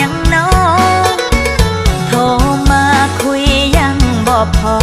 ยังน้องโทรมาคุยยังบอกพอ